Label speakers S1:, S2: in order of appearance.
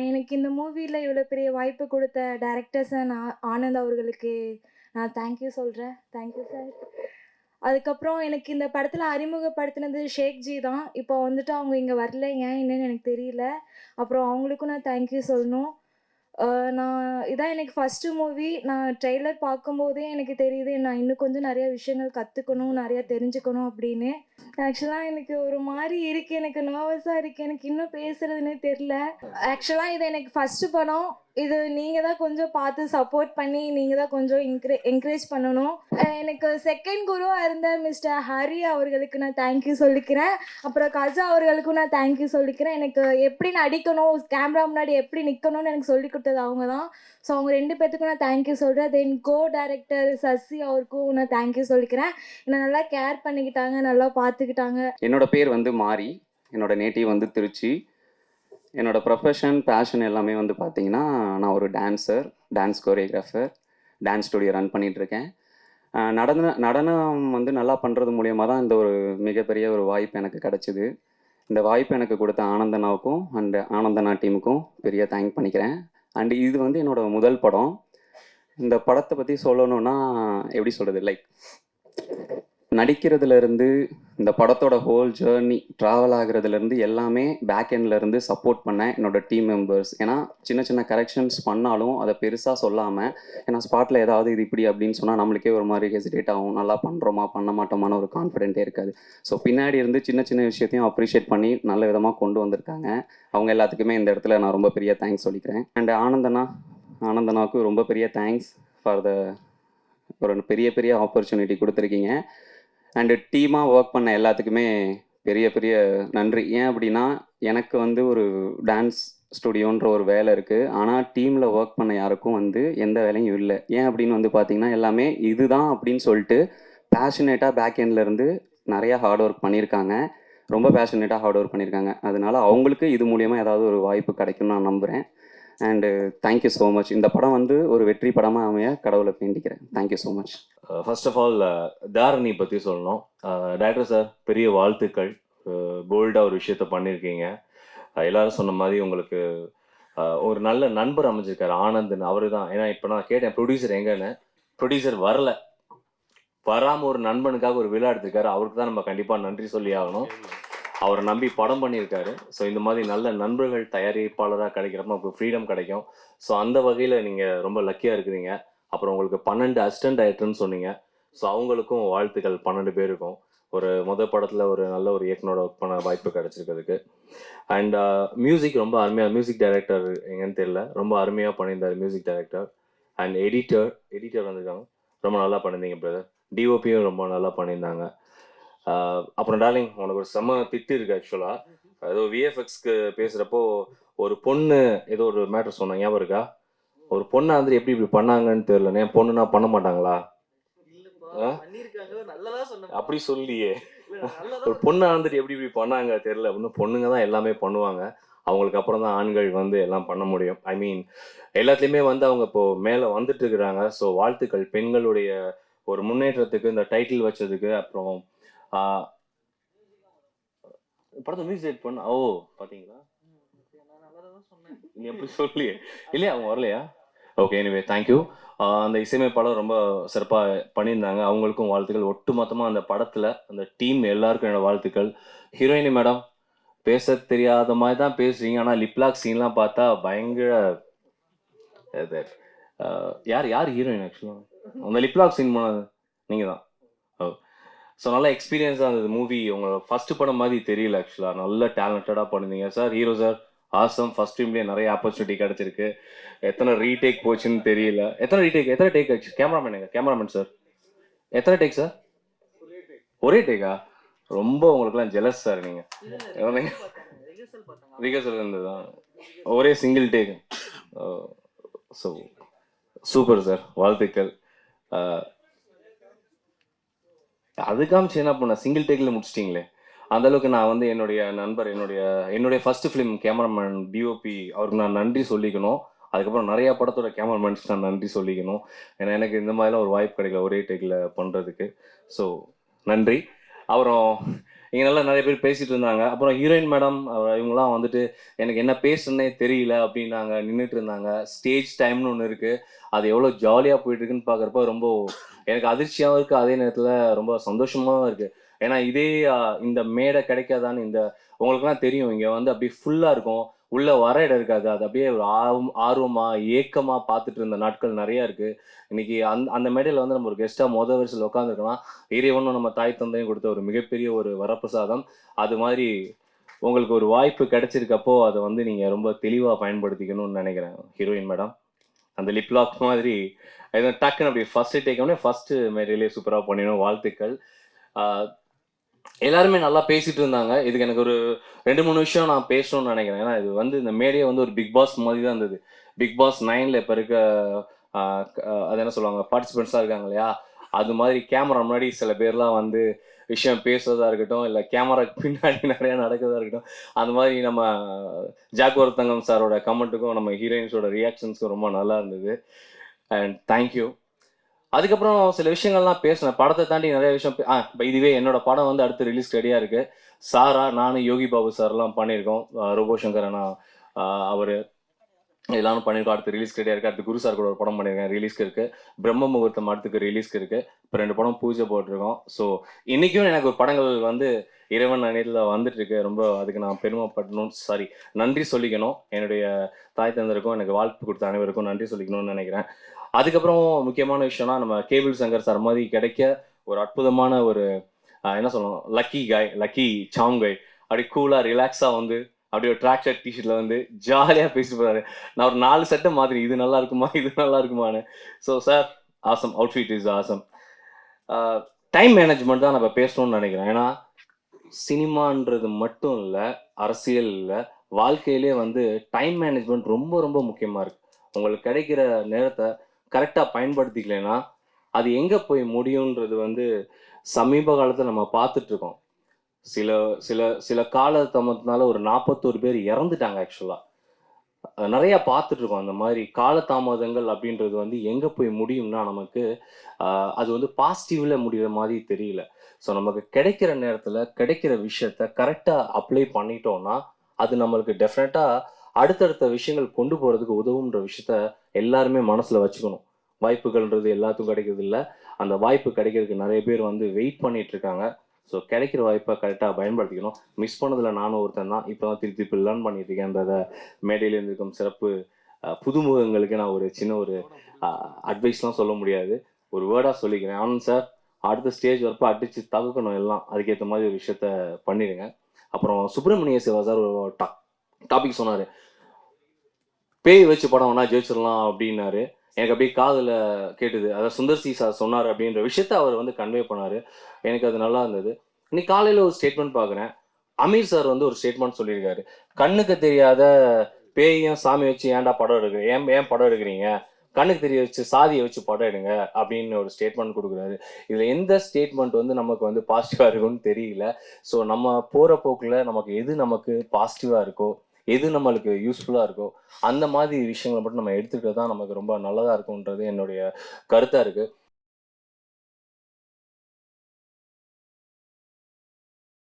S1: எனக்கு இந்த மூவியில் இவ்வளோ பெரிய வாய்ப்பு கொடுத்த டைரக்டர்ஸ் அண்ட் ஆனந்த் அவர்களுக்கு நான் தேங்க்யூ சொல்கிறேன் தேங்க்யூ சார் அதுக்கப்புறம் எனக்கு இந்த படத்தில் அறிமுகப்படுத்தினது ஷேக்ஜி தான். இப்போ வந்துட்டு அவங்க இங்கே வரல. ஏன்? என்னன்னு எனக்கு தெரியல. அப்புறம் அவங்களுக்கும் நான் தேங்க்யூ சொல்லணும். நான் இதான் எனக்கு ஃபஸ்ட்டு மூவி நான் ட்ரெய்லர் பார்க்கும்போதே எனக்கு தெரியுது நான் இன்னும் கொஞ்சம் நிறைய விஷயங்கள் கற்றுக்கணும் நிறையா தெரிஞ்சுக்கணும் அப்படின்னு. ஆக்சுவலாக எனக்கு ஒரு மாதிரி இருக்குது எனக்கு நர்வஸாக இருக்குது எனக்கு இன்னும் பேசுறதுன்னே தெரில. ஆக்சுவலாக இது எனக்கு ஃபஸ்ட்டு படம். இது நீங்கள் தான் கொஞ்சம் பார்த்து சப்போர்ட் பண்ணி நீங்கள் தான் கொஞ்சம் என்கரே என்கரேஜ் பண்ணணும். எனக்கு செகண்ட் குருவாக இருந்த மிஸ்டர் ஹரி அவர்களுக்கு நான் தேங்க்யூ சொல்லிக்கிறேன். அப்புறம் கஜா அவர்களுக்கும் நான் தேங்க்யூ சொல்லிக்கிறேன். எனக்கு எப்படி நடிக்கணும் கேமரா முன்னாடி எப்படி நிற்கணும்னு எனக்கு சொல்லி கொடுத்தது அவங்க தான். ஸோ அவங்க ரெண்டு பேர்த்துக்கும் நான் தேங்க்யூ சொல்கிறேன் தென் கோ டைரக்டர் சசி அவருக்கும் நான் தேங்க்யூ சொல்லிக்கிறேன். என்னை நல்லா கேர் பண்ணிக்கிட்டாங்க. நல்லா பார்த்துக்கிட்டாங்க.
S2: என்னோட பேர் வந்து மாரி. என்னோட நேட்டிவ் வந்து திருச்சி. என்னோட ப்ரொஃபஷன் பேஷன் எல்லாமே வந்து பார்த்தீங்கன்னா நான் ஒரு dancer dance choreographer dance studio run பண்ணிகிட்ருக்கேன் நடன நடனம் வந்து நல்லா பண்ணுறது மூலியமாக தான் இந்த ஒரு மிகப்பெரிய ஒரு வாய்ப்பு எனக்கு கிடச்சிது. இந்த வாய்ப்பு எனக்கு கொடுத்த ஆனந்தனாவுக்கும் அண்ட் ஆனந்தனா டீமுக்கும் பெரிய தேங்க் பண்ணிக்கிறேன். அண்ட் இது வந்து என்னோட முதல் படம். இந்த படத்தை பற்றி சொல்லணுன்னா எப்படி சொல்கிறது லைக் நடிக்கிறதுலேருந்து இந்த படத்தோட ஹோல் ஜேர்னி ட்ராவல் ஆகுறதுலேருந்து எல்லாமே பேக் இருந்து சப்போர்ட் பண்ணேன் என்னோட டீம் மெம்பர்ஸ் ஏன்னா சின்ன சின்ன கரெக்ஷன்ஸ் பண்ணாலும் அதை பெருசாக சொல்லாமல் ஏன்னா ஸ்பாட்டில் ஏதாவது இது இப்படி அப்படின்னு சொன்னால் நம்மளுக்கே ஒரு மாதிரி ஹெசிடேட் ஆகும். நல்லா பண்ணுறோமா பண்ண மாட்டோமான ஒரு கான்ஃபிடென்ட்டே இருக்காது. ஸோ பின்னாடி இருந்து சின்ன சின்ன விஷயத்தையும் அப்ரிஷியேட் பண்ணி நல்ல விதமாக கொண்டு வந்திருக்காங்க. அவங்க எல்லாத்துக்குமே இந்த இடத்துல நான் ரொம்ப பெரிய தேங்க்ஸ் சொல்லிக்கிறேன். அண்ட் ஆனந்தனா ஆனந்தனாவுக்கு ரொம்ப பெரிய தேங்க்ஸ் ஃபார் த ஒரு பெரிய பெரிய ஆப்பர்ச்சுனிட்டி கொடுத்துருக்கீங்க. அண்டு டீமாக ஒர்க் பண்ண எல்லாத்துக்குமே பெரிய பெரிய நன்றி. ஏன் அப்படின்னா எனக்கு வந்து ஒரு டான்ஸ் ஸ்டுடியோன்ற ஒரு வேலை இருக்குது ஆனால் டீமில் ஒர்க் பண்ண யாருக்கும் வந்து எந்த வேலையும் இல்லை. ஏன் அப்படின்னு வந்து பார்த்தீங்கன்னா எல்லாமே இதுதான் அப்படின்னு சொல்லிட்டு பேஷனேட்டாக பேக் இருந்து நிறையா ஹார்ட் ஒர்க் பண்ணியிருக்காங்க. ரொம்ப பேஷனேட்டாக ஹார்ட் ஒர்க் பண்ணியிருக்காங்க. அதனால அவங்களுக்கு இது மூலியமாக ஏதாவது ஒரு வாய்ப்பு கிடைக்கும்னு நான் நம்புகிறேன் அண்டு தேங்க்யூ ஸோ மச் இந்த படம் வந்து ஒரு வெற்றி படமாக அமைய கடவுளை வேண்டிக்கிறேன். Thank you so much
S3: first of all Dharani பற்றி சொல்லணும். Uh, டேரக்டர் சார் பெரிய வாழ்த்துக்கள். Uh, போல்டாக ஒரு விஷயத்த பண்ணியிருக்கீங்க uh, எல்லாரும் சொன்ன மாதிரி உங்களுக்கு ஒரு நல்ல நண்பர் அமைஞ்சிருக்காரு ஆனந்த்னு. அவரு தான் ஏன்னா இப்போ நான் கேட்டேன் ப்ரொடியூசர் எங்கன்னு. ப்ரொடியூசர் வரல. வராமல் ஒரு நண்பனுக்காக ஒரு விழா எடுத்திருக்காரு. அவருக்கு தான் நம்ம கண்டிப்பாக நன்றி சொல்லி ஆகணும். அவரை நம்பி படம் பண்ணியிருக்காரு. ஸோ இந்த மாதிரி நல்ல நண்பர்கள் தயாரிப்பாளராக கிடைக்கிறப்ப நமக்கு ஃப்ரீடம் கிடைக்கும். ஸோ அந்த வகையில் நீங்கள் ரொம்ப லக்கியாக இருக்கிறீங்க. அப்புறம் உங்களுக்கு பன்னெண்டு அசிஸ்டன்ட் டைரக்டர்னு சொன்னீங்க. ஸோ அவங்களுக்கும் வாழ்த்துக்கள். பன்னெண்டு பேருக்கும். ஒரு முத படத்தில் ஒரு நல்ல ஒரு இயக்குனோட ஒர்க் பண்ண வாய்ப்பு கிடச்சிருக்கிறதுக்கு. அண்ட் மியூசிக் uh, ரொம்ப அருமையாக மியூசிக் டைரக்டர் எங்கன்னு தெரியல. ரொம்ப அருமையாக பண்ணியிருந்தார் music director and editor editor வந்திருக்காங்க. ரொம்ப நல்லா பண்ணியிருந்தீங்க பிரதர் டிஓபியும் ரொம்ப நல்லா பண்ணியிருந்தாங்க. Uh, அப்புறம் டார்லிங் உனக்கு ஒரு செம்ம திட்டு இருக்கு ஆக்சுவலாக ஏதோ விஎஃப்எக்ஸ்க்கு பேசுகிறப்போ ஒரு பொண்ணு ஏதோ ஒரு மேட்டர் சொன்னாங்க ஞாபகம் இருக்கா? ஒரு பொண்ணை வந்து எப்படி இப்படி பண்ணாங்கன்னு தெரியல ஏன் பொண்ணுனா பண்ண மாட்டாங்களா? அப்படி சொல்லியே. ஒரு பொண்ணை வந்துட்டு எப்படி இப்படி பண்ணாங்க தெரியல. அப்படின்னு பொண்ணுங்க தான் எல்லாமே பண்ணுவாங்க. அவங்களுக்கு அப்புறம் தான் ஆண்கள் வந்து எல்லாம் பண்ண முடியும். ஐ மீன் எல்லாத்துலேயுமே வந்து அவங்க இப்போ மேலே வந்துட்டு இருக்கிறாங்க. ஸோ வாழ்த்துக்கள். பெண்களுடைய ஒரு முன்னேற்றத்துக்கு இந்த டைட்டில் வச்சதுக்கு அப்புறம் படத்தை மியூசிக் பண்ண ஓ பாத்தீங்களா? நீ எப்படி சொல்லி இல்லையா? அவங்க வரலையா? ஓகே எனிவே தேங்க்யூ அந்த இசையமைப்பாளர் ரொம்ப சிறப்பாக பண்ணியிருந்தாங்க. அவங்களுக்கும் வாழ்த்துக்கள். ஒட்டுமொத்தமாக அந்த படத்தில் அந்த டீம் எல்லாருக்கும் என்னோட வாழ்த்துக்கள். ஹீரோயினி மேடம் பேச தெரியாத மாதிரி தான் பேசுறீங்க. ஆனால் லிப்லாக் சீன்லாம் பார்த்தா பயங்கர uh, யார் யார் ஹீரோயின் ஆக்சுவலாக அந்த லிப்லாக் சீன் போனது நீங்கள் தான். Oh. ஓ ஸோ நல்ல எக்ஸ்பீரியன்ஸாக இருந்தது மூவி உங்களோட ஃபஸ்ட்டு படம் மாதிரி தெரியல ஆக்சுவலாக நல்ல டேலண்டடாக பண்ணிருந்தீங்க. Sir hero sir awesome first டீம்லேயே நிறைய ஆப்பர்ச்சுனிட்டி கிடைச்சிருக்கு. எத்தனை ரீடேக் போச்சுன்னு தெரியல. எத்தனை ரீடேக் எத்தனை டேக் ஆச்சு? கேமராமேன் எங்க? கேமராமேன் சார் எத்தனை டேக் சார் ஒரே டேக்கா ரொம்ப உங்களுக்குலாம் ஜெலஸ் சார் நீங்க. ரிகர்சல் இருந்ததா? ஒரே single take so super sir வாழ்த்துக்கள். அது காமிச்சு என்ன பண்ண? சிங்கிள் டேக்ல முடிச்சிட்டீங்களே? அந்த அளவுக்கு நான் வந்து என்னுடைய நண்பர் என்னுடைய என்னுடைய ஃபர்ஸ்ட் ஃபிலிம் கேமராமேன் டிஓபி அவருக்கு நான் நன்றி சொல்லிக்கணும். அதுக்கப்புறம் நிறைய படத்தோட கேமராமேன்ஸ் நான் நன்றி சொல்லிக்கணும். ஏன்னா எனக்கு இந்த மாதிரிலாம் ஒரு வாய்ப்பு கிடைக்கல ஒரே டேக்கில் பண்ணுறதுக்கு ஸோ நன்றி. அப்புறம் இங்கே நல்லா நிறைய பேர் பேசிட்டு இருந்தாங்க. அப்புறம் ஹீரோயின் மேடம் இவங்கலாம் வந்துட்டு எனக்கு என்ன பேசுறேன்னே தெரியல அப்படின்னாங்க. நின்றுட்டு இருந்தாங்க. ஸ்டேஜ் டைம்னு ஒன்று இருக்குது அது எவ்வளோ ஜாலியாக போயிட்டு இருக்குன்னு பார்க்குறப்ப ரொம்ப எனக்கு அதிர்ச்சியாகவும் இருக்குது அதே நேரத்தில் ரொம்ப சந்தோஷமாகவும் இருக்குது ஏன்னா இதே இந்த மேடை கிடைக்காதான்னு இந்த உங்களுக்குலாம் தெரியும். இங்கே வந்து அப்படியே ஃபுல்லாக இருக்கும். உள்ள வர இடம் இருக்காது. அது அப்படியே ஒரு ஆர்வம் ஆர்வமா ஏக்கமா பார்த்துட்டு இருந்த நாட்கள் நிறைய இருக்கு. இன்னைக்கு அந்த அந்த மேடையில் வந்து நம்ம ஒரு கெஸ்டா மொதல் வரிசையில் உட்காந்துருக்கலாம் இறைவனும் நம்ம தாய் தந்தையும் கொடுத்த ஒரு மிகப்பெரிய ஒரு வரப்பிரசாதம். அது மாதிரி உங்களுக்கு ஒரு வாய்ப்பு கிடைச்சிருக்கப்போ அதை வந்து நீங்க ரொம்ப தெளிவா பயன்படுத்திக்கணும்னு நினைக்கிறேன். Heroine madam. அந்த லிப்லாக் மாதிரி. எதுவும் டக்குன்னு அப்படி ஃபர்ஸ்ட் டேக் ஃபர்ஸ்ட்டு மெட்டீரியலே சூப்பராக பண்ணிடணும். வாழ்த்துக்கள். எல்லாருமே நல்லா பேசிட்டு இருந்தாங்க. இதுக்கு எனக்கு ஒரு ரெண்டு மூணு விஷயம் நான் பேசணும்னு நினைக்கிறேன். ஏன்னா இது வந்து இந்த மேடையே வந்து ஒரு பிக் பாஸ் மாதிரி தான் இருந்தது. பிக் பாஸ் நைனில் இப்போ இருக்க அது என்ன சொல்லுவாங்க? பார்ட்டிசிபென்ட்ஸாக இருக்காங்க இல்லையா? அது மாதிரி கேமரா முன்னாடி சில பேர்லாம் வந்து விஷயம் பேசுறதா இருக்கட்டும் இல்லை கேமராக்கு பின்னாடி நிறைய நடக்கிறதா இருக்கட்டும் அந்த மாதிரி நம்ம ஜாக்வர் தங்கம் சாரோட கமெண்ட்டுக்கும் நம்ம ஹீரோயின்ஸோட ரியாக்ஷன்ஸ்க்கும் ரொம்ப நல்லா இருந்தது. அண்ட் தேங்க்யூ அதுக்கப்புறம் சில விஷயங்கள்லாம் பேசினேன். படத்தை தாண்டி நிறைய விஷயம் ஆ இதுவே என்னோட படம் வந்து அடுத்து ரிலீஸ் ரெடியாக இருக்குது சாரா நானும் யோகி பாபு சார்லாம் பண்ணியிருக்கோம். ரோபோ சங்கர் அண்ணா அவர். எல்லாரும் பண்ணியிருக்கோம் அடுத்து ரிலீஸ் ரெடியாக இருக்கு. அடுத்து குரு சார் கூட ஒரு படம் பண்ணியிருக்கேன் ரிலீஸ்க்கு இருக்கு. பிரம்ம முகூர்த்தம் அடுத்துக்கு ரிலீஸ்க்கு இருக்கு. இப்போ ரெண்டு படம் பூஜை போட்டிருக்கோம். ஸோ இன்னைக்கும் எனக்கு ஒரு படங்கள் வந்து இறைவன் அணியில் வந்துட்டு இருக்கு. ரொம்ப அதுக்கு நான் பெருமைப்படணும். சாரி நன்றி சொல்லிக்கணும். என்னுடைய தாய் தந்தருக்கும் எனக்கு வாழ்த்து கொடுத்த அனைவருக்கும் நன்றி சொல்லிக்கணும்னு நினைக்கிறேன். அதுக்கப்புறம் முக்கியமான விஷயம்னா நம்ம கேபிள் சங்கர் சார் மாதிரி கிடைக்க ஒரு அற்புதமான ஒரு என்ன சொல்லணும்? லக்கி காய் லக்கி சாங் காய் அப்படி கூலாக ரிலாக்ஸாக வந்து அப்படியே ஒரு ட்ராக் ஷர்ட் டிஷர்ட்ல வந்து ஜாலியாக பேசிட்டு போறாரு. நான் ஒரு நாலு சட்டை மாதிரி இது நல்லா இருக்குமா இது நல்லா இருக்குமான்னு. So sir awesome outfit is awesome time management தான் நம்ம பேசணும்னு நினைக்கிறேன். ஏன்னா சினிமான்றது மட்டும் இல்லை அரசியல் இல்லை வாழ்க்கையிலே வந்து டைம் மேனேஜ்மெண்ட் ரொம்ப ரொம்ப முக்கியமாக இருக்கு. உங்களுக்கு கிடைக்கிற நேரத்தை கரெக்டாக பயன்படுத்திக்கலைன்னா அது எங்கே போய் முடியுன்றது வந்து சமீப காலத்தில் நம்ம பார்த்துட்ருக்கோம் சில சில சில கால தாமதத்தினால ஒரு நாற்பத்தோரு பேர் இறந்துட்டாங்க ஆக்சுவலாக நிறையா பார்த்துட்ருக்கோம் அந்த மாதிரி காலதாமதங்கள் அப்படின்றது வந்து எங்கே போய் முடியும்னா நமக்கு அது வந்து பாசிட்டிவில் முடிகிற மாதிரி தெரியல. ஸோ நமக்கு கிடைக்கிற நேரத்தில் கிடைக்கிற விஷயத்த கரெக்டாக அப்ளை பண்ணிட்டோம்னா அது நம்மளுக்கு டெஃபினட்டாக அடுத்தடுத்த விஷயங்கள் கொண்டு போகிறதுக்கு உதவுன்ற விஷயத்த எல்லாருமே மனசில் வச்சுக்கணும். வாய்ப்புகள்ன்றது எல்லாத்துக்கும் கிடைக்கிறது இல்லை அந்த வாய்ப்பு கிடைக்கிறதுக்கு நிறைய பேர் வந்து வெயிட் பண்ணிட்டு இருக்காங்க ஸோ கிடைக்கிற வாய்ப்பை கரெக்டாக பயன்படுத்திக்கணும். மிஸ் பண்ணதில் நானும் ஒருத்தன் தான். இப்போ தான் திருப்பி திருப்பி லேர்ன் பண்ணிட்டு இருக்கேன்றத மேடையில் இருந்திருக்கும் சிறப்பு புதுமுகங்களுக்கு நான் ஒரு சின்ன ஒரு அட்வைஸ்லாம் சொல்ல முடியாது. ஒரு வேர்டாக சொல்லிக்கிறேன். ஆனந்த் சார் அடுத்த ஸ்டேஜ் வரப்போ அடித்து தகுக்கணும் எல்லாம். அதுக்கேற்ற மாதிரி ஒரு விஷயத்த பண்ணிடுங்க. அப்புறம் சுப்பிரமணிய சிவா சார் ஒரு டாபிக் சொன்னார். பேய் வச்சு படம் வேணா ஜெயிச்சிடலாம் அப்படின்னாரு. எனக்கு அப்படியே காதில் கேட்டுது. அதாவது சுந்தர் சி சார் சொன்னார் அப்படின்ற விஷயத்த அவர் வந்து கன்வே பண்ணார். எனக்கு அது நல்லா இருந்தது. இன்னைக்கு காலையில் ஒரு ஸ்டேட்மெண்ட் பார்க்குறேன். அமீர் சார் வந்து ஒரு ஸ்டேட்மெண்ட் சொல்லியிருக்காரு. கண்ணுக்கு தெரியாத பேயும் சாமி வச்சு ஏன்டா படம் எடுக்கிறீங்க ஏன் ஏன் படம் எடுக்கிறீங்க? கண்ணுக்கு தெரிய வச்சு சாதியை வச்சு படம் எடுங்க அப்படின்னு ஒரு ஸ்டேட்மெண்ட் கொடுக்குறாரு. இதில் எந்த ஸ்டேட்மெண்ட் வந்து நமக்கு வந்து பாசிட்டிவாக இருக்கும்னு தெரியல. ஸோ நம்ம போகிற போக்கில் நமக்கு எது நமக்கு பாசிட்டிவாக இருக்கோ எது நம்மளுக்கு யூஸ்ஃபுல்லாக இருக்கோ அந்த மாதிரி விஷயங்களை மட்டும் நம்ம எடுத்துக்கிட்டு தான் நமக்கு ரொம்ப நல்லதாக இருக்கும்ன்றது என்னுடைய கருத்தாக இருக்குது